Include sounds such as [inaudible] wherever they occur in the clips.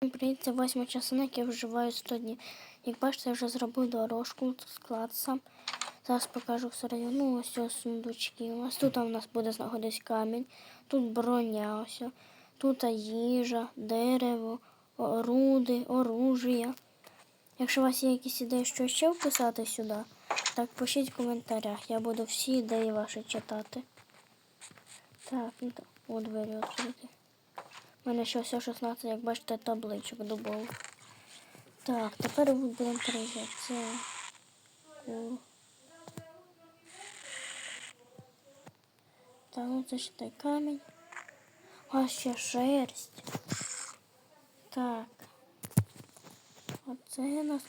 Привіт, це восьма частина, яку я вживаю 100 днів. Як бачите, я вже зробив дорожку, склад сам. Зараз покажу всередину. Ну, ось ось сундучки у нас. Тут у нас буде знаходитись камінь, тут броня, ось. Тут їжа, дерево, оруди, оружія. Якщо у вас є якісь ідеї, що ще вписати сюди, так пишіть в коментарях. Я буду всі ідеї ваші читати. Так, ну так, у двері відкриті. У мене ще все 16, як бачите, табличок дубових. Так, тепер будемо переїжджати. Це. кур. Так, ну це ще той камінь. А ще шерсть. Так. Оце у нас.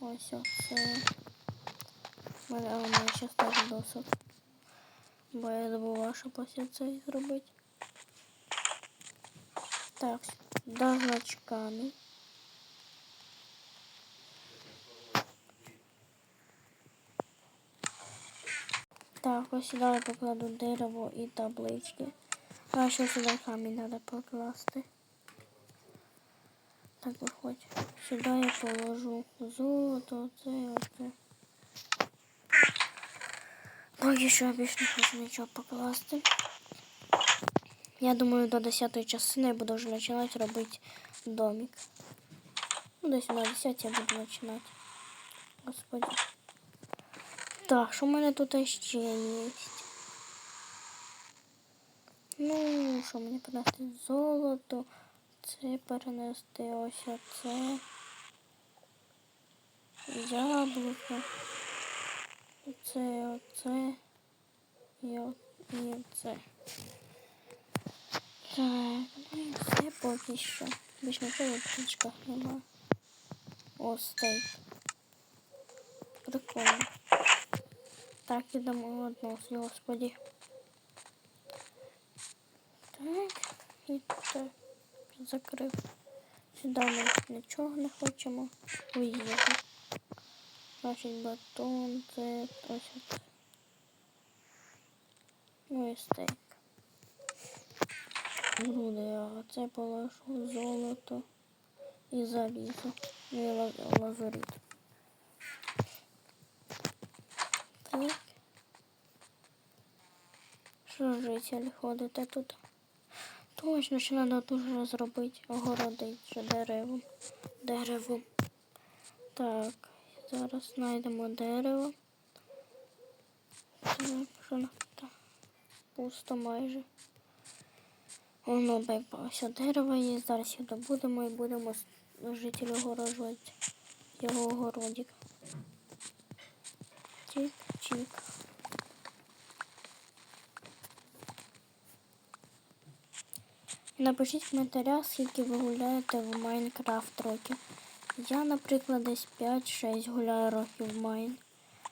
Ось оце. У мене, у ще теж досить. Бо я забула, що після це зробити. Так, до значками. Так, ось сюди я покладу дерево і таблички. А ще сюди камінь треба покласти. Так виходь. Сюди я положу золото, це, оце. Поки що я більше не хочу нічого покласти. Я думаю, до 10 частини я буду вже починати робити домик. Ну, десь на 10 я буду починати. Господи. Так, що в мене тут ще є? Ну, що мені принести золото, це перенести ось оце. Яблуко. Оце, оце. І оце. Так, ну все поки що. Більш нічого в книжках нема. О, стейк. Прикольно. Так, ідемо одну, господі. Так, і так. Закрив. Сюди ми нічого не хочемо. Уїхати. Значить батон, це ось це. Ну і стейк. Груди, а це положу золото і залізо. І ла- лазурит. Так. Що житель ходите тут? Точно, що треба дуже зробити. Огородити деревом. Деревом. Так, зараз знайдемо дерево. Так, що так. Пусто майже. Воно байпалося дерево є. Зараз їх добудемо і будемо жителю огорожувати його огородик. Чик-чик. Напишіть в коментарях, скільки ви гуляєте в Майнкрафт років. Я, наприклад, десь 5-6 гуляю років в Майн.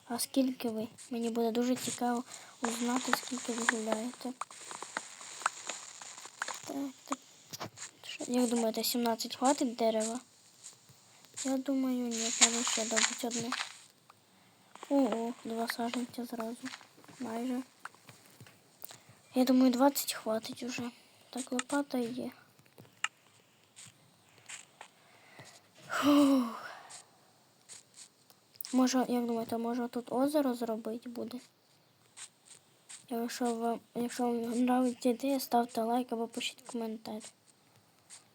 А скільки ви? Мені буде дуже цікаво узнати, скільки ви гуляєте. Що, Як думаєте, 17 хватить дерева? Я думаю, ні, треба ще добити одне. Ого, два саженця зразу. Майже. Я думаю, 20 хватить уже. Так, лопата є. Фух. Може, як думаєте, може тут озеро зробити буде? Якщо вам, якщо вам нравиться ідея, ставте лайк або пишіть коментар.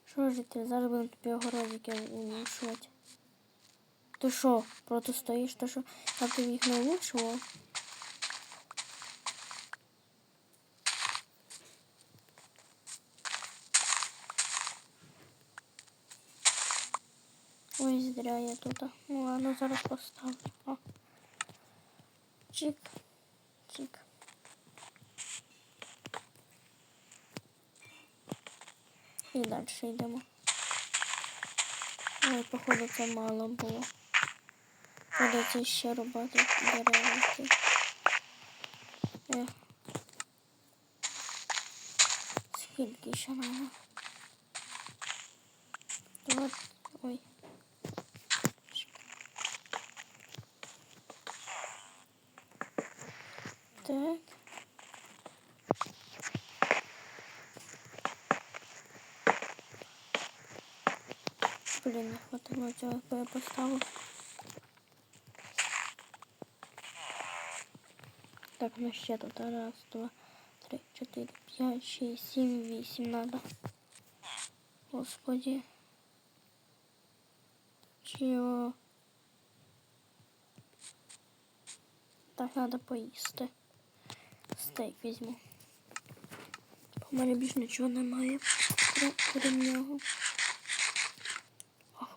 Що ж ти? Зараз будемо тобі огородики улучшувати. Ти що, проти стоїш? Ти що, я тобі їх не улучшував? Ой, зря я тут. Ну ладно, зараз поставлю. О. Чик. Чик. І далі йдемо. Ой, походу це мало було. Придеться ще рубати дерева. Скільки ще надо? Вот. Ой. Так. Блін, не хватило цього, я поставив. Так, ну ще тут раз, два, три, чотири, п'ять, шість, сім, вісім надо. Господи. Чого? Так, надо поїсти. Стейк візьму. У мене більш нічого немає, крім нього.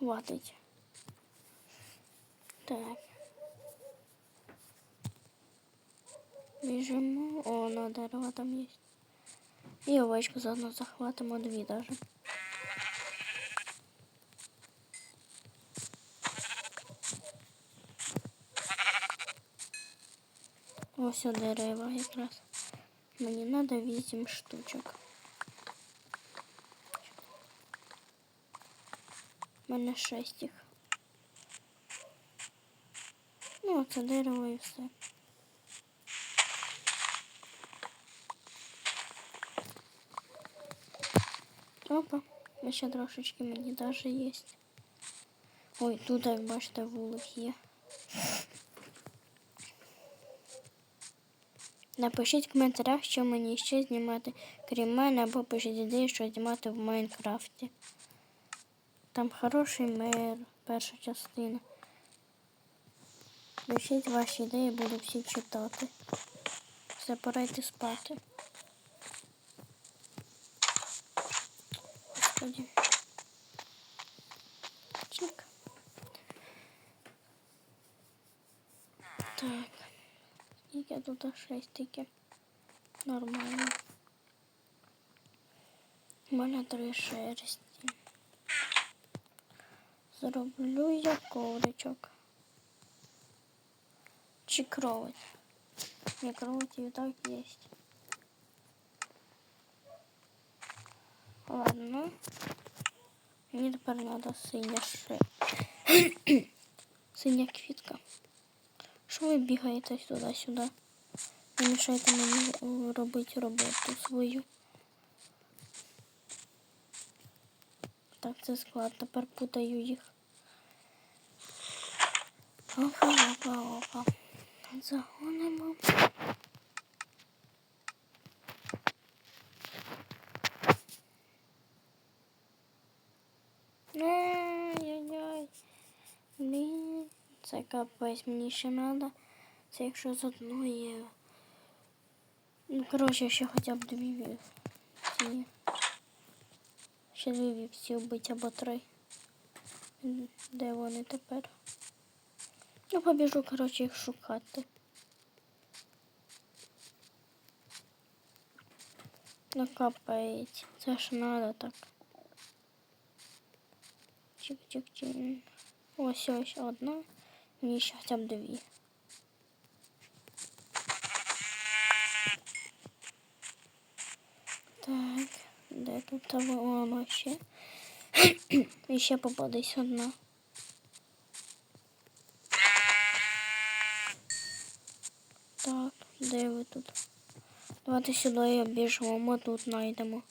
О, хватить. Так. Біжимо. О, на дерево там є. І овечку заодно захватимо дві даже. Ось о дерева якраз. Мені треба вісім штучок. У мене шесть їх. Ну, це дерево і все. Опа, і ще трошечки мені даже є. Ой, тут, як бачите, вулик є. Напишіть в коментарях, що мені ще знімати, крім мене, або пишіть ідеї, що знімати в Майнкрафті. Там хороший мир, перша частина. Пишіть ваші ідеї, буду всі читати. Все, пора йти спати. Господи. Чик. Так. Скільки тут шесть тільки. Нормально. У мене три шерсті. Зроблю я ковричок. Чи кровать? Не кровать и так есть. Ладно. Мені тепер треба синя ще. синя квітка. Що ви бігаєте сюди-сюди? Не мішайте мені е, робити роботу свою. Так, це склад, тепер путаю їх. Опа, опа, опа. Загонимо. Ай-яй-яй. Блін, це капець мені ще треба. Це якщо з одної. Ну, коротше, ще хоча б дві вівці. Ще дві вівці вбити або три. Де вони тепер? Я побіжу, коротше, їх шукати. Ну капець. Це ж надо так. Чик-чик-чик. Ось ось одна. Мені ще хоча б дві. Так, де тут воно ще? І ще попадись одна. Так, де ви тут? Давайте сюди біжимо, тут знайдемо.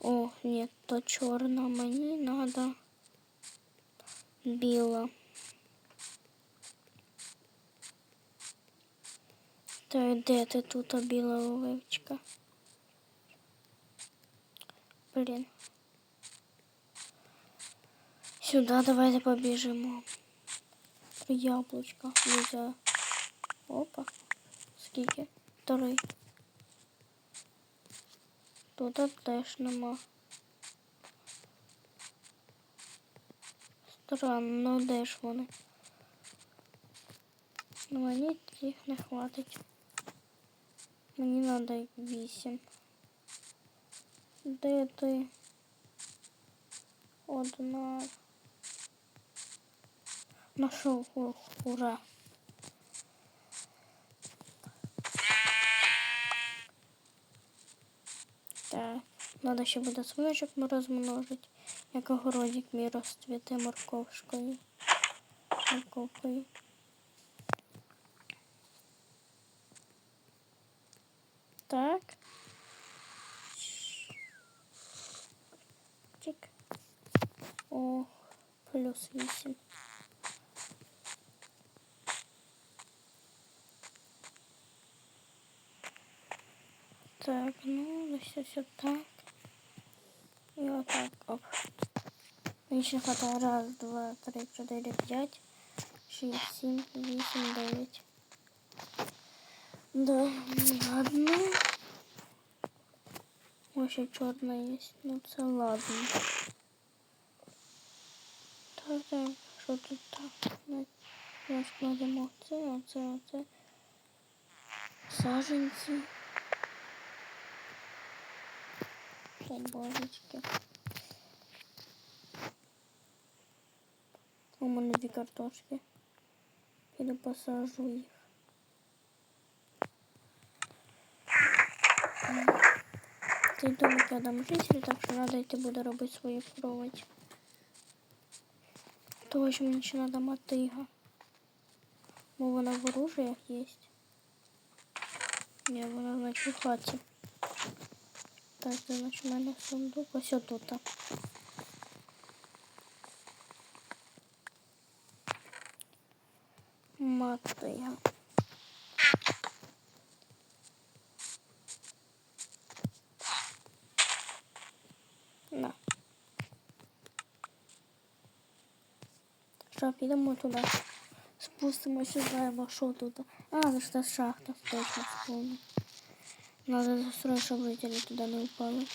О, ні, то чорна, мені треба біла. Та де ти тут біла овечка? Блін. Сюди давайте побіжимо. Яблучко. Нельзя. Опа. Скільки? Три. Тут теж нема. Странно, ну де ж вони? Ну, мені їх не хватить. Мені треба їх вісім. Де ти? Одна. Нашов ура. Так, треба ще буде свиночок розмножити, як огородик мій розцвіте морковшкою. Морковкою. Так. Чик. О, плюс 8. Так, ну, ось ось так. І отак, оп. Мені ще хватає раз, два, три, чотири, п'ять, шість, сім, вісім, дев'ять. Да, ладно. Ось ще чорна є. Ну це ладно. Так, так, що тут так? Ми розкладемо це, оце, оце. Саженці. О, божечки. У мене дві картошки. Піду посажу їх. Цей домик я дам жителю, так що треба йти буде робити свою кровать. Того, що мені ще треба мотига. Бо вона в оружиях є. Ні, вона значить в. Так, це значить у мене сундук. Ось тут. Мотига. На. Що, підемо туди. Спустимося, знаємо, що тут. А, це ж та шахта, точно вспомню. Надо застроить, щоб жителі туди не впали.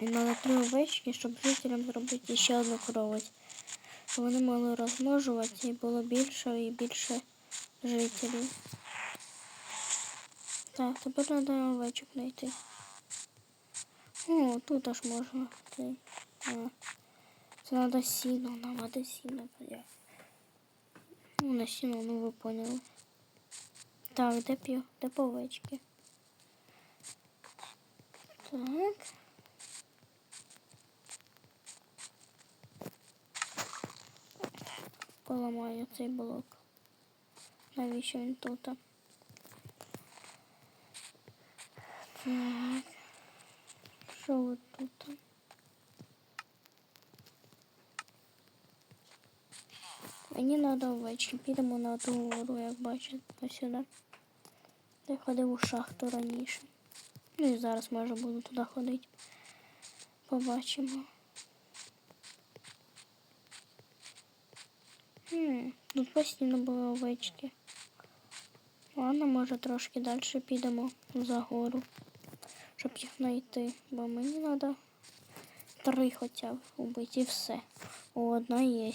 І надо три овечки, щоб жителям зробити ще одну кровать. Вони могли розмножувати і було більше і більше жителів. Так, тепер треба овечок знайти. О, тут аж можна. Це треба сіно, нам треба сіно. Я. Ну, на сіно, ну ви поняли. Так, де п'ю? Де по овечки? Так. Поламаю цей блок. Навіщо він тут? Так. Що ви тут? Мені треба овечки. Підемо на ту гору, як бачите, сюди. Я ходив у шахту раніше. Ну і зараз може буду туди ходити. Побачимо. Хм, тут постійно були овечки. Ладно, може трошки далі підемо за гору, щоб їх знайти. Бо мені треба три хоча б убити і все. Одна є.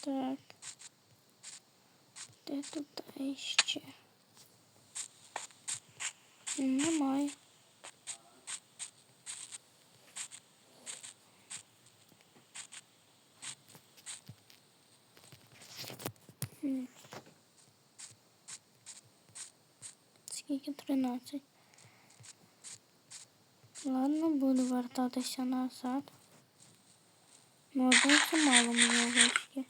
Так. Де тут іще? Немає. М. Скільки 13. Ладно, буду вертатися назад. Ну, один це мало мені овечки.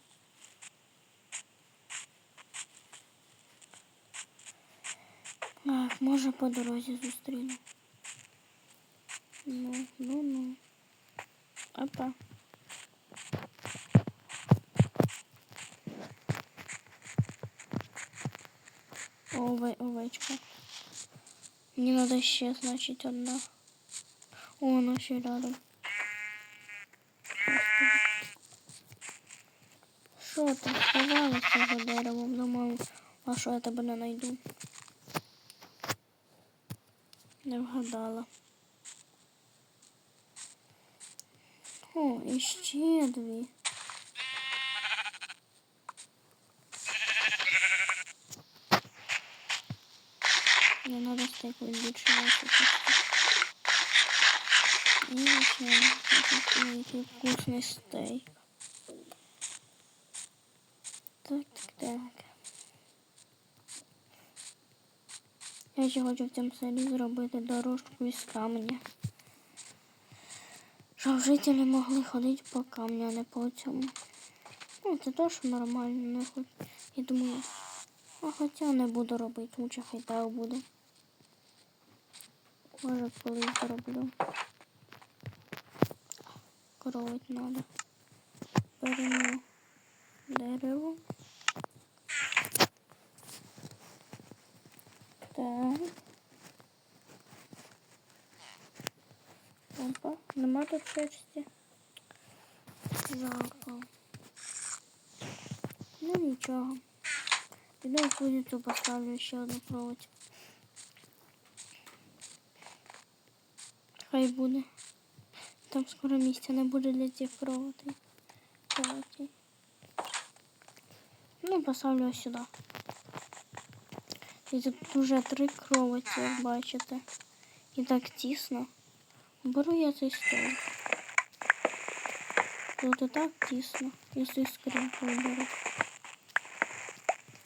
Так, може по дорозі зустріну. Ну, ну, ну. Опа. Ове, овечка. Мені надо ще, значить, одна. О, вона ще рядом. Що ти? Сховалася за деревом, думаю, а що я тебе не знайду? Не вгадала. О, і ще дві. Надо стейк більше висити. І вкусний стейк. Так, так, так. Я ще хочу в цьому селі зробити дорожку із каменя. Щоб жителі могли ходити по камню, а не по цьому. Ну, це теж нормально, не хоч. Я думаю, а хоча не буду робити, лучше хай так буде. Може, колись зроблю. Коровить треба. Беремо дерево. Так. Опа, нема тут шерсті. Жалко. Ну нічого. Піду в кузницю поставлю ще одну кровать. Хай буде. Там скоро місця не буде для цих кроватей. Кроватей. Ну, поставлю ось сюди. І тут вже три кроваті, як бачите. І так тісно. Беру я цей стол. Тут і так тісно. Якщо скриньку виберу.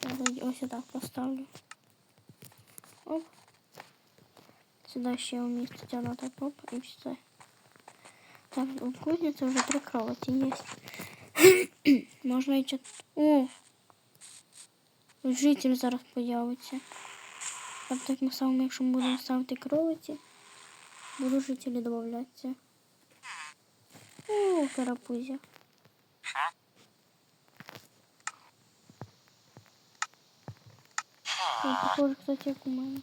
Я тоді ось сюди поставлю. Оп. Сюди ще вміститься на так оп і все. Так, у кузниці вже три кроваті [coughs] є. Можна і чот... О! Житель зараз появиться. Так так ми саме, якщо ми будемо ставити кроваті, будуть жителі додаватися. О, карапузя. О, похоже, кстати, як у мене.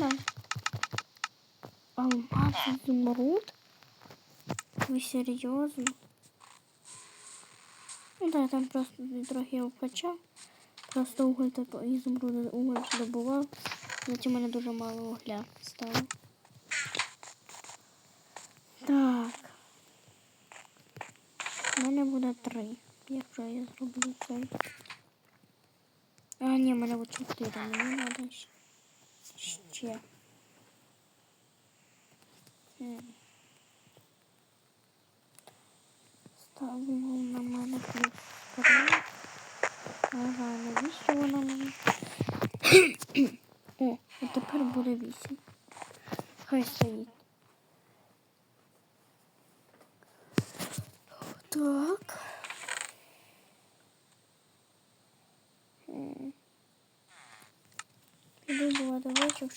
Да. Алмаз, изумруд? Ви серйозно? Ну да, там просто трохи я вкачав. Просто уголь так ізумруд уголь добував. Затім у мене дуже мало угля стало. Так. У мене буде три, якщо я зроблю цей. А, ні, в мене буде чотири, мені треба ще. Ще. М. Ставимо на мене плюс. Ага, навіщо вона мені? О, і тепер буде вісім. Хай стоїть. Так.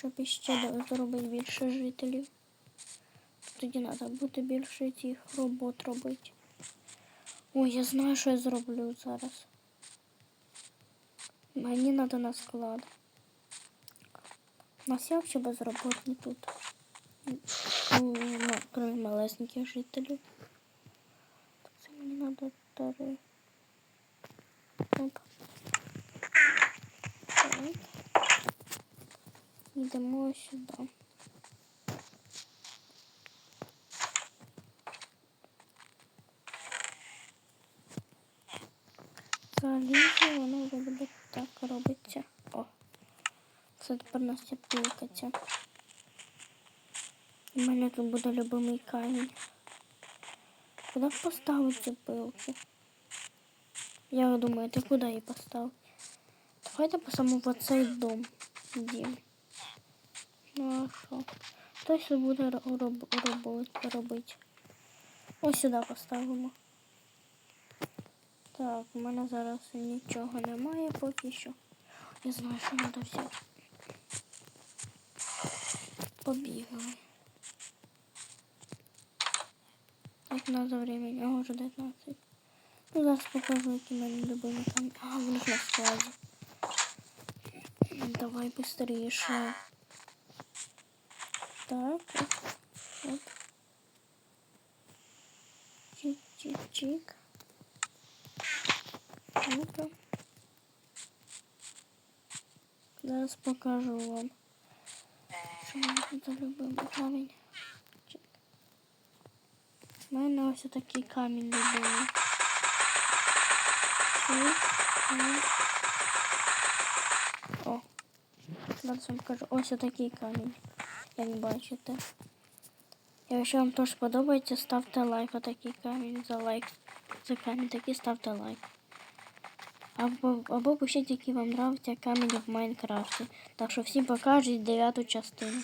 Щоб іще зробити більше жителів. Тоді треба буде більше цих робот робити. Ой, я знаю, що я зроблю зараз. Мені треба на склад. У нас є взагалі безробітні тут. Ну, ну, крім малесеньких жителів. Це мені треба три. Оп. Так. Йдемо сюди. Залізо, воно вже буде так робиться. О. Це тепер у нас ця. У мене тут буде любимий камінь. Куди поставити ці пилки? Я думаю, ти куди її поставити? Давайте посаму в оцей дом. Дім. Ну а що? Хтось буде ро- роб- робити. Ось сюди поставимо. Так, у мене зараз нічого немає поки що. Я знаю, що треба взяти. Побігали. Так, треба времени. А, вже 19. Ну, зараз покажу, які в мене любимі там. А, вони на складі. Давай быстрее. Так, оп. Чик-чик-чик. Ну-ка. Зараз покажу вам. Що мене тут за любимий камінь. Чик. У мене ось такий камінь. Чик. О. Зараз вам покажу. Ось такий камінь. Як бачите. Якщо вам теж подобається, ставте лайк. Отакий камінь за лайк. За камінь такий ставте лайк. Або, або пишіть, які вам нравиться камені в Майнкрафті. Так що всім покажуть дев'яту частину.